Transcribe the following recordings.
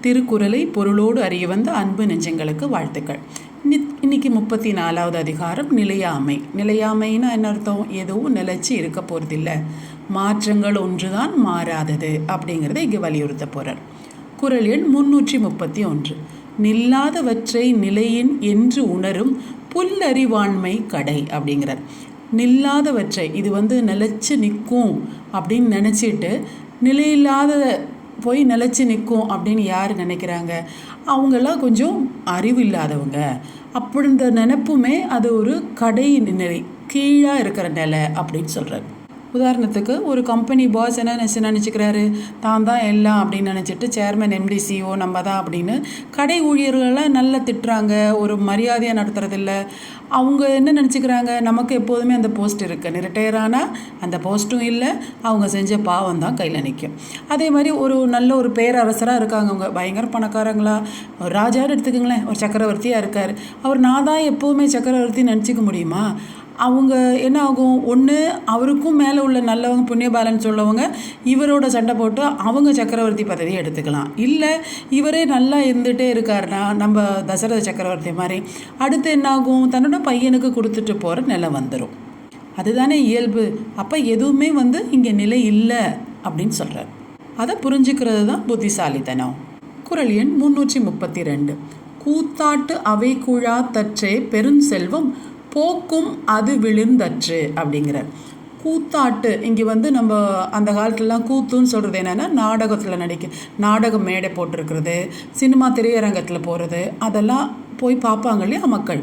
திருக்குறளை பொருளோடு அறிய வந்த அன்பு நெஞ்சங்களுக்கு வாழ்த்துக்கள். இன்னைக்கு முப்பத்தி நாலாவது அதிகாரம் நிலையாமை. நிலையாமைன்னா என்ன அர்த்தம்? எதுவும் நிலைச்சு இருக்க போகிறதில்ல மாற்றங்கள் ஒன்றுதான் மாறாதது அப்படிங்கிறத இங்கே வலியுறுத்த போகிறார் குறள் எண் முன்னூற்றி முப்பத்தி ஒன்று நில்லாதவற்றை நிலையின் என்று உணரும் புல்லறிவாண்மை கடை அப்படிங்கிறார். நில்லாதவற்றை இது வந்து நிலச்சி நிற்கும் அப்படின்னு நினச்சிட்டு நிலையில்லாத போய் நிலச்சி நிற்கும் அப்படின்னு யார் நினைக்கிறாங்க? அவங்கெல்லாம் கொஞ்சம் அறிவு இல்லாதவங்க. அப்படி இந்த நினப்புமே அது ஒரு கடை நிலை கீழாக இருக்கிற நிலை அப்படின்னு சொல்கிறாங்க உதாரணத்துக்கு ஒரு கம்பெனி பாஸ் என்ன நினச்சி நினச்சிக்கிறாரு? தான் தான் எல்லாம் அப்படின்னு நினச்சிட்டு சேர்மன் எம்டி சிஓ நம்ம தான் அப்படின்னு கடை ஊழியர்களெல்லாம் நல்லா திட்டுறாங்க ஒரு மரியாதையாக நடத்துறதில்ல. அவங்க என்ன நினச்சிக்கிறாங்க? நமக்கு எப்போதுமே அந்த போஸ்ட் இருக்குது ரிட்டையர் ஆனால் அந்த போஸ்ட்டும் இல்லை. அவங்க செஞ்ச பாவம் தான் கையில் நிற்கும் அதே மாதிரி ஒரு நல்ல ஒரு பேரரசராக இருக்காங்க அவங்க. பயங்கர பணக்காரங்களா. ஒரு ராஜான்னு எடுத்துக்கோங்களேன். ஒரு சக்கரவர்த்தியாக இருக்கார். அவர் நான் தான் எப்போவுமே சக்கரவர்த்தி நினச்சிக்க முடியுமா? அவங்க என்ன ஆகும் ஒன்று அவருக்கும் மேலே உள்ள நல்லவங்க புண்ணியபாலன் சொல்லவங்க இவரோட சண்டை போட்டு அவங்க சக்கரவர்த்தி பதவியை எடுத்துக்கலாம். இல்லை இவரே நல்லா இருந்துகிட்டே இருக்காருன்னா நம்ம தசரத சக்கரவர்த்தி மாதிரி. அடுத்து என்னாகும்? தன்னோட பையனுக்கு கொடுத்துட்டு போகிற நிலை வந்துடும் அதுதானே இயல்பு. அப்போ எதுவுமே வந்து இங்கே நிலை இல்லை அப்படின்னு சொல்கிறார் அதை புரிஞ்சுக்கிறது தான் புத்திசாலித்தனம். குரல் எண் முன்னூற்றி முப்பத்தி ரெண்டு. கூத்தாட்டு அவை குழா தற்றே பெருஞ்செல்வம் போக்கும் அது விழுந்தற்று அப்படிங்கிற கூத்தாட்டு இங்கே வந்து நம்ம அந்த காலத்துலலாம் கூத்துன்னு சொல்கிறது என்னென்னா நாடகத்தில் நடிக்க நாடகம் மேடை போட்டிருக்கிறது சினிமா திரையரங்கத்தில் போகிறது அதெல்லாம் போய் பார்ப்பாங்க இல்லையா மக்கள்.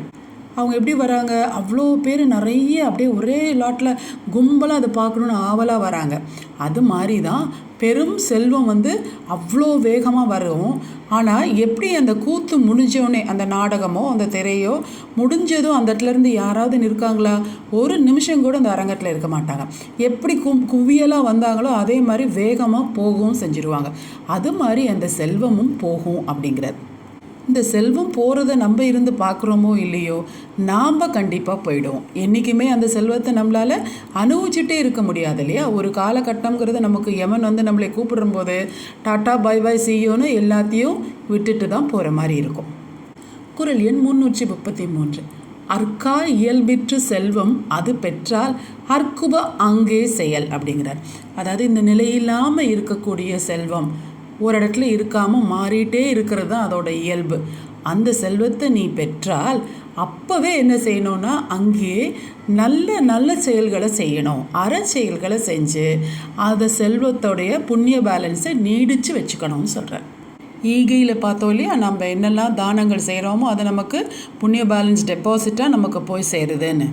அவங்க எப்படி வராங்க? அவ்வளோ பேர் நிறைய அப்படியே ஒரே லாட்டில் கும்பலாக அதை பார்க்கணுன்னு ஆவலாக வராங்க. அது மாதிரி தான் பெரும் செல்வம் வந்து அவ்வளோ வேகமாக வரும். ஆனால் எப்படி அந்த கூத்து முடிஞ்சோடனே அந்த நாடகமோ அந்த திரையோ முடிஞ்சதும் அந்த இடத்துலேருந்து யாராவது நிற்காங்களா? ஒரு நிமிஷம் கூட அந்த அரங்கத்தில் இருக்க மாட்டாங்க. எப்படி கு குவியலாக வந்தாங்களோ அதே மாதிரி வேகமாக போகவும் செஞ்சுருவாங்க. அது மாதிரி அந்த செல்வமும் போகும் அப்படிங்கிறது. இந்த செல்வம் போகிறத நம்ம இருந்து பார்க்குறோமோ இல்லையோ நாம் கண்டிப்பாக போயிடுவோம். என்றைக்குமே அந்த செல்வத்தை நம்மளால் அனுபவிச்சுட்டே இருக்க முடியாது இல்லையா? ஒரு காலகட்டங்கிறது நமக்கு எமன் வந்து நம்மளை கூப்பிடும்போது டாட்டா பை பை சியோன்னு எல்லாத்தையும் விட்டுட்டு தான் போகிற மாதிரி இருக்கும். குறள் எண் முன்னூற்றி முப்பத்தி மூன்று. அற்கா இயல்பிற்று செல்வம் அது பெற்றால் அற்குப அங்கே செயல் அப்படிங்கிறார். அதாவது இந்த நிலையில்லாமல் இருக்கக்கூடிய செல்வம் ஒரு இடத்துல இருக்காமல் மாறிட்டே இருக்கிறது தான் அதோட இயல்பு. அந்த செல்வத்தை நீ பெற்றால் அப்போவே என்ன செய்யணும்னா அங்கேயே நல்ல நல்ல செயல்களை செய்யணும். அற செயல்களை செஞ்சு அந்த செல்வத்தோடைய புண்ணிய பேலன்ஸை நீடித்து வச்சுக்கணும்னு சொல்கிறேன் ஈகையில் பார்த்தோம் இல்லையா நம்ம என்னெல்லாம் தானங்கள் செய்கிறோமோ அது நமக்கு புண்ணிய பேலன்ஸ் டெபாசிட்டாக நமக்கு போய் சேருதுன்னு.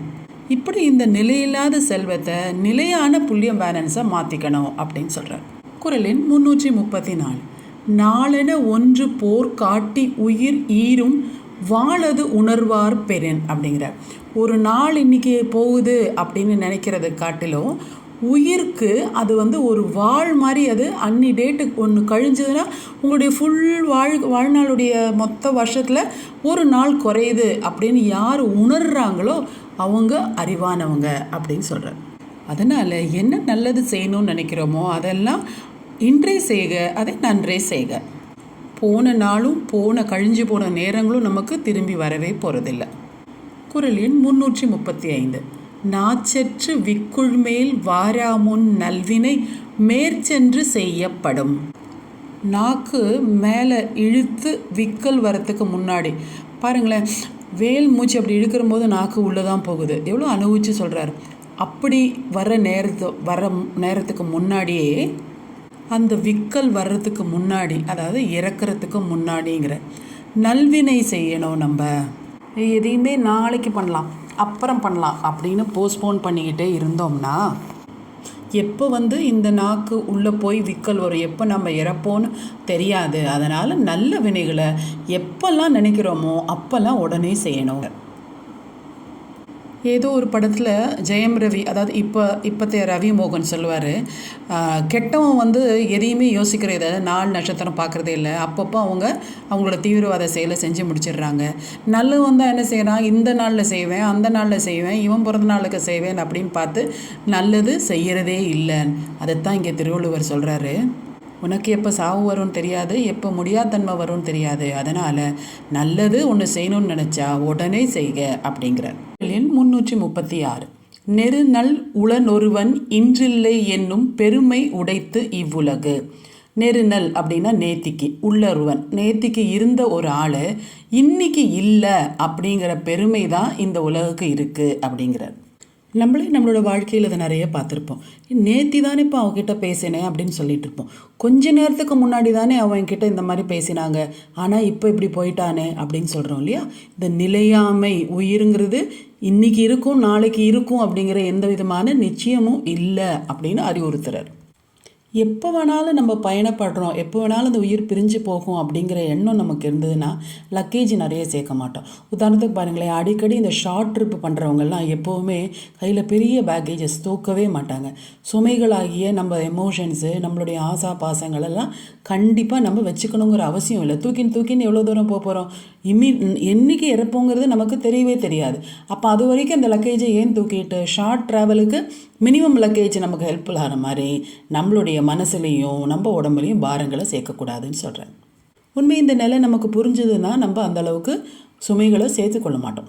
இப்படி இந்த நிலையில்லாத செல்வத்தை நிலையான புண்ணிய பேலன்ஸை மாற்றிக்கணும் அப்படின்னு சொல்கிறேன் சொல்கிறார் குறளின் முன்னூற்றி முப்பத்தி நாலு நாளென ஒன்று போர் காட்டி உயிர் ஈரும் வாழது உணர்வார் பெறன் அப்படிங்கிறார். ஒரு நாள் இன்னைக்கு போகுது அப்படின்னு நினைக்கிறத காட்டிலும் உயிருக்கு அது வந்து ஒரு வாழ் மாதிரி அது அன்னி டேட்டுக்கு ஒன்று கழிஞ்சதுன்னா உங்களுடைய ஃபுல் வாழ் வாழ்நாளுடைய மொத்த வருஷத்தில் ஒரு நாள் குறையுது அப்படின்னு யார் உணர்கிறாங்களோ அவங்க அறிவானவங்க அப்படின்னு சொல்கிறார் அதனால் என்ன நல்லது செய்யணும்னு நினைக்கிறோமோ அதெல்லாம் இன்றே செய்க அதை நன்றே செய்க. போன நாளும் போன கழிஞ்சு போன நேரங்களும் நமக்கு திரும்பி வரவே போகிறதில்ல குரல் எண் முன்னூற்றி முப்பத்தி ஐந்து நாச்சற்று விக்குள் மேல் வாராமுன் நல்வினை மேற்சென்று செய்யப்படும். நாக்கு மேலே இழுத்து விக்கல் வரத்துக்கு முன்னாடி. பாருங்களேன் வேல் மூச்சு அப்படி இழுக்கிற போது நாக்கு உள்ளே தான் போகுது. எவ்வளோ அனுபவிச்சு சொல்கிறாரு அப்படி வர நேரத்து வர நேரத்துக்கு முன்னாடியே அந்த விக்கல் வர்றதுக்கு முன்னாடி அதாவது இறக்கிறதுக்கு முன்னாடிங்கிற நல்வினை செய்யணும் நம்ம. எதையுமே நாளைக்கு பண்ணலாம் அப்புறம் பண்ணலாம் அப்படின்னு போஸ்ட்போன் பண்ணிக்கிட்டே இருந்தோம்னா எப்போ வந்து இந்த நாக்கு உள்ளே போய் விக்கல் வரும் எப்போ நம்ம இறப்போன்னு தெரியாது. அதனால் நல்ல வினைகளை எப்போல்லாம் நினைக்கிறோமோ அப்போல்லாம் உடனே செய்யணும். ஏதோ ஒரு படத்தில் ஜெயம் ரவி அதாவது இப்போ இப்போத்தைய ரவி மோகன் சொல்லுவார் கெட்டவன் வந்து எதையுமே யோசிக்கிறது இதை நாள் நட்சத்திரம் பார்க்குறதே இல்லை. அப்பப்போ அவங்க அவங்களோட தீவிரவாத செயலை செஞ்சு முடிச்சிடுறாங்க. நல்லவன் தான் என்ன செய்கிறான் இந்த நாளில் செய்வேன் அந்த நாளில் செய்வேன் இவன் பிறந்த நாளுக்கு செய்வேன் அப்படின்னு பார்த்து நல்லது செய்கிறதே இல்லை. அதைத்தான் இங்கே திருவள்ளுவர் சொல்கிறாரு உனக்கு எப்போ சாவு வரும்னு தெரியாது எப்போ முடியாதன்மை வரும்னு தெரியாது. அதனால் நல்லது ஒன்று செய்யணும்னு நினச்சா உடனே செய்க அப்படிங்கிறார். எண் முன்னூற்றி முப்பத்தி ஆறு நெருநல் உளனொருவன் இன்றில்லை என்னும் பெருமை உடைத்து இவ்வுலகு. நெருநல் அப்படின்னா நேத்திக்கு உள்ளொருவன். நேத்திக்கு இருந்த ஒரு ஆள் இன்னைக்கு இல்லை அப்படிங்கிற பெருமை தான் இந்த உலகுக்கு இருக்குது அப்படிங்கிறார். நம்மளே நம்மளோட வாழ்க்கையில் இதை நிறைய பார்த்துருப்போம். நேத்தி தானே இப்போ அவங்ககிட்ட பேசினேன் அப்படின்னு சொல்லிட்டு இருப்போம். கொஞ்ச நேரத்துக்கு முன்னாடி தானே அவன்கிட்ட இந்த மாதிரி பேசினாங்க. ஆனால் இப்போ இப்படி போயிட்டானே அப்படின்னு சொல்கிறோம் இல்லையா? இந்த நிலையாமை உயிருங்கிறது இன்னைக்கு இருக்கும் நாளைக்கு இருக்கும் அப்படிங்கிற எந்த விதமான நிச்சயமும் இல்லை அப்படின்னு அறிவுறுத்துறார். எப்போ வேணாலும் நம்ம பயணப்படுறோம் எப்போ வேணாலும் அந்த உயிர் பிரிஞ்சு போகும் அப்படிங்கிற எண்ணம் நமக்கு இருந்ததுன்னா லக்கேஜ் நிறைய சேர்க்க மாட்டோம். உதாரணத்துக்கு பாருங்களேன் அடிக்கடி இந்த ஷார்ட் ட்ரிப் பண்ணுறவங்கெல்லாம் எப்போவுமே கையில் பெரிய பேக்கேஜஸ் தூக்கவே மாட்டாங்க. சுமைகளாகிய நம்ம எமோஷன்ஸு நம்மளுடைய ஆசா பாசங்கள் எல்லாம் கண்டிப்பாக நம்ம வச்சுக்கணுங்கிற அவசியம் இல்லை. தூக்கின்னு தூக்கின்னு எவ்வளோ தூரம் போக போகிறோம் இம்மி என்னைக்கு இறப்போங்கிறது நமக்கு தெரியவே தெரியாது. அப்போ அது வரைக்கும் அந்த லக்கேஜை ஏன் தூக்கிட்டு ஷார்ட் ட்ராவலுக்கு மினிமம் லக்கேஜ் நமக்கு ஹெல்ப்ஃபுல் ஆகிற மாதிரி நம்மளுடைய மனசுலேயும் நம்ம உடம்புலையும் பாரங்களை சேர்க்கக்கூடாதுன்னு சொல்கிறேன் உண்மை இந்த நிலை நமக்கு புரிஞ்சதுன்னா நம்ம அந்த அளவுக்கு சுமைகளை சேர்த்துக்கொள்ள மாட்டோம்.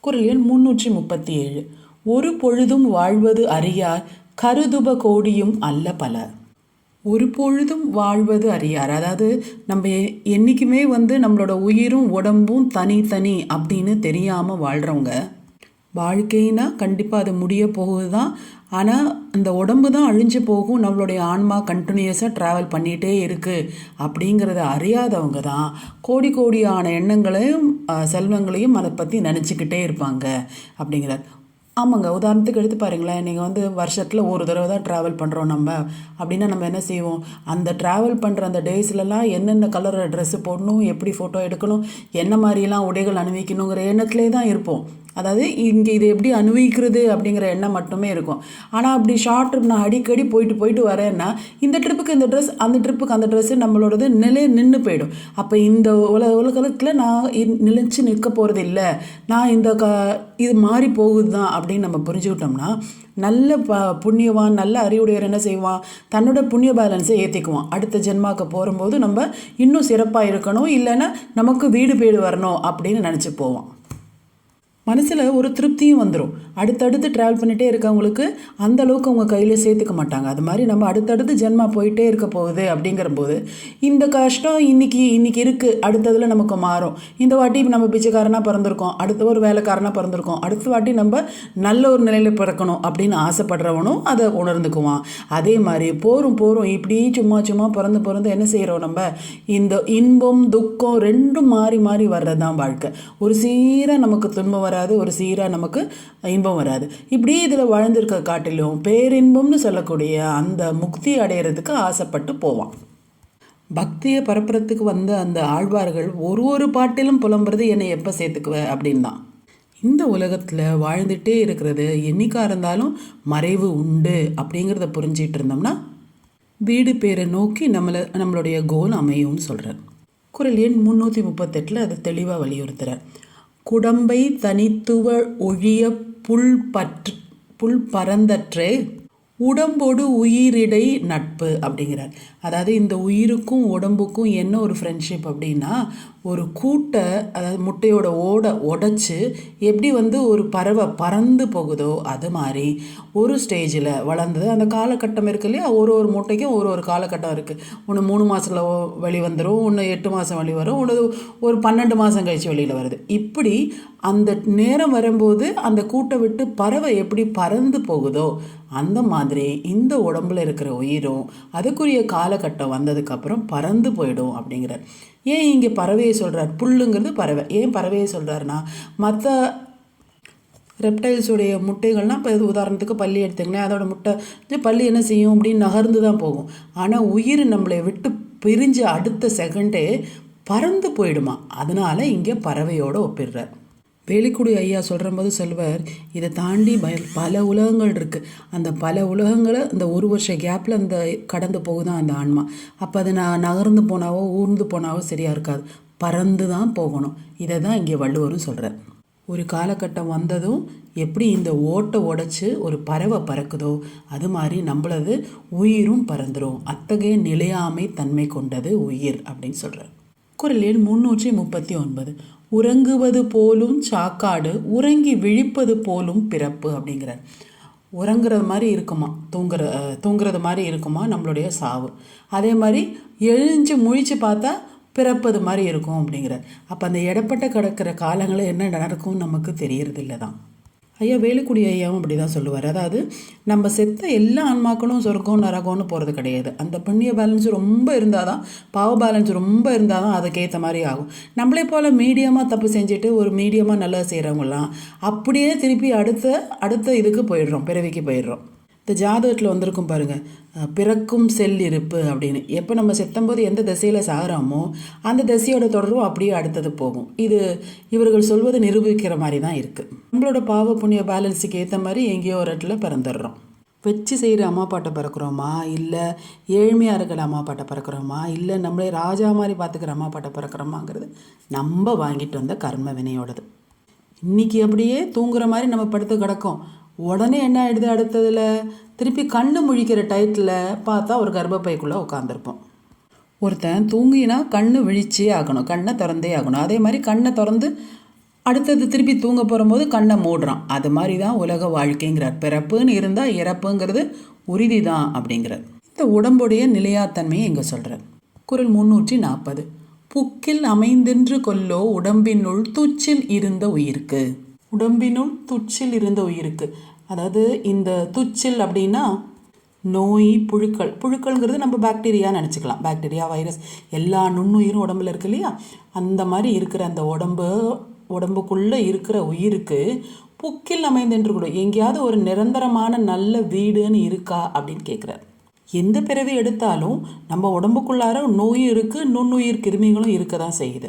குரல் எண் முன்னூற்றி முப்பத்தி ஏழு ஒரு பொழுதும் வாழ்வது அறியார் கருதுப கோடியும் அல்ல பல ஒரு பொழுதும் வாழ்வது அறியார். அதாவது நம்ம எ- வந்து நம்மளோட உயிரும் உடம்பும் தனித்தனி அப்படின்னு தெரியாமல் வாழ்கிறவங்க வாழ்க்கைனா கண்டிப்பாக அது முடிய போகுது தான் ஆனால் அந்த உடம்பு தான் அழிஞ்சு போகும் நம்மளுடைய ஆன்மா கண்டினியூஸாக ட்ராவல் பண்ணிகிட்டே இருக்குது அப்படிங்கிறத அறியாதவங்க தான் கோடி கோடியான எண்ணங்களையும் செல்வங்களையும் அதை பற்றி நினச்சிக்கிட்டே இருப்பாங்க அப்படிங்கிறார். ஆமாங்க உதாரணத்துக்கு எடுத்து பாருங்களேன். நீங்கள் வந்து வருஷத்தில் ஒரு தடவை தான் ட்ராவல் பண்ணுறோம் நம்ம. அப்படின்னா நம்ம என்ன செய்வோம்? அந்த ட்ராவல் பண்ணுற அந்த டேஸ்லலாம் என்னென்ன கலர் ட்ரெஸ்ஸு போடணும் எப்படி ஃபோட்டோ எடுக்கணும் என்ன மாதிரிலாம் உடைகள் அணிவிக்கணுங்கிற எண்ணத்துலேயே தான் இருப்போம். அதாவது இங்கே இது எப்படி அனுபவிக்கிறது அப்படிங்கிற எண்ணம் மட்டுமே இருக்கும். ஆனால் அப்படி ஷார்ட் ட்ரிப் நான் அடிக்கடி போயிட்டு போயிட்டு வரேன்னா இந்த ட்ரிப்புக்கு இந்த ட்ரெஸ் அந்த ட்ரிப்புக்கு அந்த ட்ரெஸ்ஸு நம்மளோடது நிலை நின்று போயிடும். அப்போ இந்த உல உலகத்தில் நான் நிலைச்சு நிற்க போகிறது இல்லை நான் இந்த க இது மாறி போகுது தான் அப்படின்னு நம்ம புரிஞ்சுக்கிட்டோம்னா நல்ல ப புண்ணியவான் நல்ல அறிவுடையவர் என்ன செய்வான்? தன்னோட புண்ணிய பேலன்ஸை ஏற்றிக்குவான் அடுத்த ஜென்மாக்கு போகும்போது நம்ம இன்னும் சிறப்பாக இருக்கணும். இல்லைன்னா நமக்கு வீடு பேடு வரணும் அப்படின்னு நினச்சி போவான். மனசில் ஒரு திருப்தியும் வந்துடும் அடுத்தடுத்து ட்ராவல் பண்ணிகிட்டே இருக்கவங்களுக்கு அந்த அளவுக்கு அவங்க கையில் சேர்த்துக்க மாட்டாங்க. அது மாதிரி நம்ம அடுத்தடுத்து ஜென்மா போயிட்டே இருக்க போகுது அப்படிங்கிறபோது இந்த கஷ்டம் இன்றைக்கி இன்றைக்கி இருக்குது அடுத்ததில் நமக்கு மாறும். இந்த வாட்டி நம்ம பிச்சைக்காரனாக பிறந்திருக்கோம் அடுத்த ஒரு வேலைக்காரனாக பிறந்திருக்கோம் அடுத்த வாட்டி நம்ம நல்ல ஒரு நிலையில் பிறக்கணும் அப்படின்னு ஆசைப்படுறவனும் அதை உணர்ந்துக்குவான். அதே மாதிரி போரும் போரும் இப்படி சும்மா சும்மா பிறந்து பிறந்து என்ன செய்கிறோம் நம்ம? இந்த இன்பம் துக்கம் ரெண்டும் மாறி மாறி வர்றது தான் வாழ்க்கை. ஒரு சீராக நமக்கு துன்பம் வர வராது ஒரு சீராக நமக்கு இன்பம் வராது. இப்படி இதில் வாழ்ந்திருக்க காட்டிலும் பேரின்பம்னு சொல்லக்கூடிய அந்த முக்தி அடையிறதுக்கு ஆசைப்பட்டு போவான். பக்தியை பரப்புறதுக்கு வந்த அந்த ஆழ்வார்கள் ஒரு ஒரு பாட்டிலும் புலம்புறது என்னை எப்போ சேர்த்துக்குவ அப்படின்னு தான் இந்த உலகத்தில் வாழ்ந்துட்டே இருக்கிறது என்னைக்கா இருந்தாலும் மறைவு உண்டு அப்படிங்கிறத புரிஞ்சிட்டு இருந்தோம்னா வீடு பேரை நோக்கி நம்மளை நம்மளுடைய கோல் அமையும்னு சொல்கிறார் குரல் எண் முந்நூற்றி முப்பத்தெட்டில் அதை தெளிவாக வலியுறுத்துகிறேன் குடம்பை தனித்துவ ஒழிய புல் பற்று புல் பரந்தற்றே உடம்போடு உயிரிடை நட்பு அப்படிங்கிறார். அதாவது இந்த உயிருக்கும் உடம்புக்கும் என்ன ஒரு ஃப்ரெண்ட்ஷிப் அப்படின்னா ஒரு கூட்டை அதாவது முட்டையோட ஓட உடச்சி எப்படி வந்து ஒரு பறவை பறந்து போகுதோ அது மாதிரி ஒரு ஸ்டேஜில் வளர்ந்தது. அந்த காலகட்டம் இருக்கு இல்லையா? ஒரு ஒரு முட்டைக்கும் ஒரு ஒரு காலகட்டம் இருக்குது ஒன்று மூணு மாதத்தில் வெளி வந்துடும் ஒன்று எட்டு மாதம் வெளி வரும் ஒன்று ஒரு பன்னெண்டு மாதம் கழிச்சு வெளியில் வருது. இப்படி அந்த நேரம் வரும்போது அந்த கூட்டை விட்டு பறவை எப்படி பறந்து போகுதோ அந்த மாதிரி இந்த உடம்புல இருக்கிற உயிரும் அதுக்குரிய காலகட்டம் வந்ததுக்கப்புறம் பறந்து போயிடும் அப்படிங்கிற ஏன் இங்கே பறவையை சொல்கிறார் புல்லுங்கிறது பறவை. ஏன் பறவையை சொல்கிறாருன்னா மற்ற ரெப்டைல்ஸுடைய முட்டைகள்லாம் இப்போ உதாரணத்துக்கு பள்ளி எடுத்துங்களேன். அதோட முட்டை பள்ளி என்ன செய்யும் அப்படின்னு நகர்ந்து தான் போகும். ஆனால் உயிர் நம்மளை விட்டு பிரிஞ்சு அடுத்த செகண்டே பறந்து போயிடுமா? அதனால் இங்கே பறவையோடு ஒப்பிடுறார். வேலிக்குடி ஐயா சொல்கிறபோது செல்வர் சொல்வார் இதை தாண்டி பய பல உலகங்கள் இருக்குது அந்த பல உலகங்களை இந்த ஒரு வருஷ கேப்பில் அந்த கடந்து போகுதான் அந்த ஆன்மா. அப்போ அது நான் நகர்ந்து போனாவோ ஊர்ந்து போனாவோ சரியாக இருக்காது. பறந்து தான் போகணும். இதை தான் இங்கே வள்ளுவரும் சொல்கிறார் ஒரு காலகட்டம் வந்ததும் எப்படி இந்த ஓட்டை உடைச்சி ஒரு பறவை பறக்குதோ அது மாதிரி நம்மளது உயிரும் பறந்துடும் அத்தகைய நிலையாமை தன்மை கொண்டது உயிர் அப்படின்னு சொல்கிறார் குரல் எண் முன்னூற்றி முப்பத்தி ஒன்பது. உறங்குவது போலும் சாக்காடு உறங்கி விழிப்பது போலும் பிறப்பு அப்படிங்கிறார். உறங்குறது மாதிரி இருக்குமா? தூங்குற தூங்குறது மாதிரி இருக்குமா? நம்மளுடைய சாவு. அதே மாதிரி எழுஞ்சு முழிச்சு பார்த்தா பிறப்பது மாதிரி இருக்கும் அப்படிங்கிறார். அப்போ அந்த இடப்பட்ட கிடக்கிற காலங்களில் என்ன நடக்கும் நமக்கு தெரியறதில்ல தான். ஐயா வேலுக்குடி ஐயாவும் அப்படி தான் சொல்லுவார். அதாவது நம்ம செத்த எல்லா ஆன்மாக்களும் சொர்க்கம் நரகம்னு போகிறது கிடையாது. அந்த புண்ணிய பேலன்ஸ் ரொம்ப இருந்தால் தான் பாவ பேலன்ஸ் ரொம்ப இருந்தால் தான் அதுக்கேற்ற மாதிரி ஆகும். நம்மளே போல் மீடியமாக தப்பு செஞ்சுட்டு ஒரு மீடியமாக நல்லா செய்கிறவங்களாம் அப்படியே திருப்பி அடுத்த அடுத்த இதுக்கு போயிடுறோம் பிறவிக்கு போயிடுறோம். இந்த ஜாதகத்தில் வந்திருக்கும் பாருங்கள் பிறக்கும் செல் இருப்பு அப்படின்னு. எப்போ நம்ம செத்தம்போது எந்த திசையில் சாகிறோமோ அந்த திசையோட தொடர்பும் அப்படியே அடுத்தது போகும். இது இவர்கள் சொல்வது நிரூபிக்கிற மாதிரி தான் இருக்குது நம்மளோட பாவ புண்ணிய பேலன்ஸுக்கு ஏற்ற மாதிரி எங்கேயோ ஒரு இடத்துல பிறந்துடுறோம். வச்சு செய்கிற அம்மா பாட்டை பிறக்கிறோமா? இல்லை ஏழ்மையாக இருக்கிற அம்மா பாட்டை பிறக்கிறோமா? இல்லை நம்மளே ராஜா மாதிரி பார்த்துக்கிற அம்மா பாட்டை பிறக்கிறோமாங்கிறது நம்ம வாங்கிட்டு வந்த கர்ம வினையோடது. இன்றைக்கி அப்படியே தூங்குற மாதிரி நம்ம படுத்து கிடக்கோம். உடனே என்ன ஆயிடுது அடுத்ததில்? திருப்பி கண்ணு முழிக்கிற டயத்தில் பார்த்தா ஒரு கர்ப்பப்பைக்குள்ளே உட்காந்துருப்போம் ஒருத்தன் தூங்கினா கண்ணு விழிச்சே ஆகணும் கண்ணை திறந்தே ஆகணும். அதே மாதிரி கண்ணை திறந்து அடுத்தது திருப்பி தூங்க போகும்போது கண்ணை மூடுறான். அது மாதிரி தான் உலக வாழ்க்கைங்கிறார். பிறப்புன்னு இருந்தால் இறப்புங்கிறது உறுதி தான் அப்படிங்கிறார். இந்த உடம்புடைய நிலையாத்தன்மையை இங்கே சொல்கிறார் குரல் முன்னூற்றி நாற்பது. புக்கில் அமைந்தென்று கொல்லோ உடம்பினுள் துச்சில் இருந்த உயிருக்கு. உடம்பினுள் துச்சில் இருந்த உயிருக்கு. அதாவது இந்த துச்சில் அப்படின்னா நோய் புழுக்கள். புழுக்கள்ங்கிறது நம்ம பாக்டீரியா நினச்சிக்கலாம். பாக்டீரியா வைரஸ் எல்லா நுண்ணுயிரும் உடம்புல இருக்கு இல்லையா? அந்த மாதிரி இருக்கிற அந்த உடம்பு உடம்புக்குள்ளே இருக்கிற உயிருக்கு புக்கில் அமைந்தென்று கூட. எங்கேயாவது ஒரு நிரந்தரமான நல்ல வீடுன்னு இருக்கா அப்படின்னு கேட்குறாரு எந்த பிறவி எடுத்தாலும் நம்ம உடம்புக்குள்ளார நோயும் இருக்குது நுண்ணுயிர் கிருமிகளும் இருக்க தான் செய்யுது.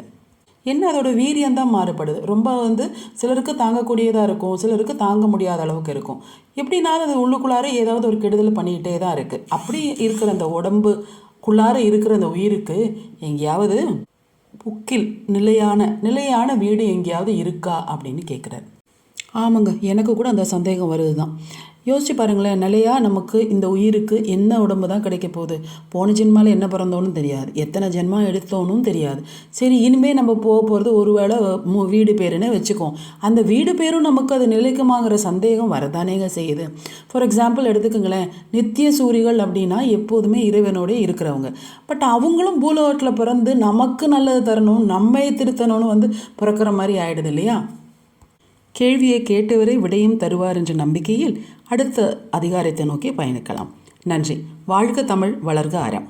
என்ன அதோட வீரியம் தான் மாறுபடுது? ரொம்ப வந்து சிலருக்கு தாங்கக்கூடியதாக இருக்கும் சிலருக்கு தாங்க முடியாத அளவுக்கு இருக்கும். எப்படினாலும் அது உள்ளுக்குள்ளார ஏதாவது ஒரு கெடுதல் பண்ணிக்கிட்டே தான் இருக்குது அப்படி இருக்கிற அந்த உடம்புக்குள்ளார இருக்கிற அந்த உயிருக்கு எங்கேயாவது புக்கில் நிலையான நிலையான வீடு எங்கேயாவது இருக்கா அப்படின்னு கேட்குறாரு ஆமாங்க எனக்கு கூட அந்த சந்தேகம் வருது தான் யோசிச்சு பாருங்களேன் நிலையா நமக்கு இந்த உயிருக்கு என்ன உடம்பு தான் கிடைக்க போகுது? போன ஜென்மால என்ன பிறந்தோன்னு தெரியாது. எத்தனை ஜென்மா எடுத்தோன்னு தெரியாது. சரி இனிமேல் நம்ம போக போகிறது ஒருவேளை மு- வீடு பேருன்னு வச்சுக்கோம் அந்த வீடு பேரும் நமக்கு அது நிலைக்குமாங்கிற சந்தேகம் வரதானேங்க செய்யுது. ஃபார் எக்ஸாம்பிள் எடுத்துக்கோங்களேன் நித்திய சூரிகள் அப்படின்னா எப்போதுமே இறைவனோடே இருக்கிறவங்க. பட் அவங்களும் பூலோகத்தில் பிறந்து நமக்கு நல்லது தரணும் நம்மை திருத்தணும்னு வந்து பிறக்கிற மாதிரி ஆகிடுது இல்லையா? கேள்வியை கேட்டவரை விடையும் தருவார் என்ற நம்பிக்கையில் அடுத்த அதிகாரத்தை நோக்கி பயணிக்கலாம். நன்றி. வாழ்க தமிழ் வளர்க அறம்.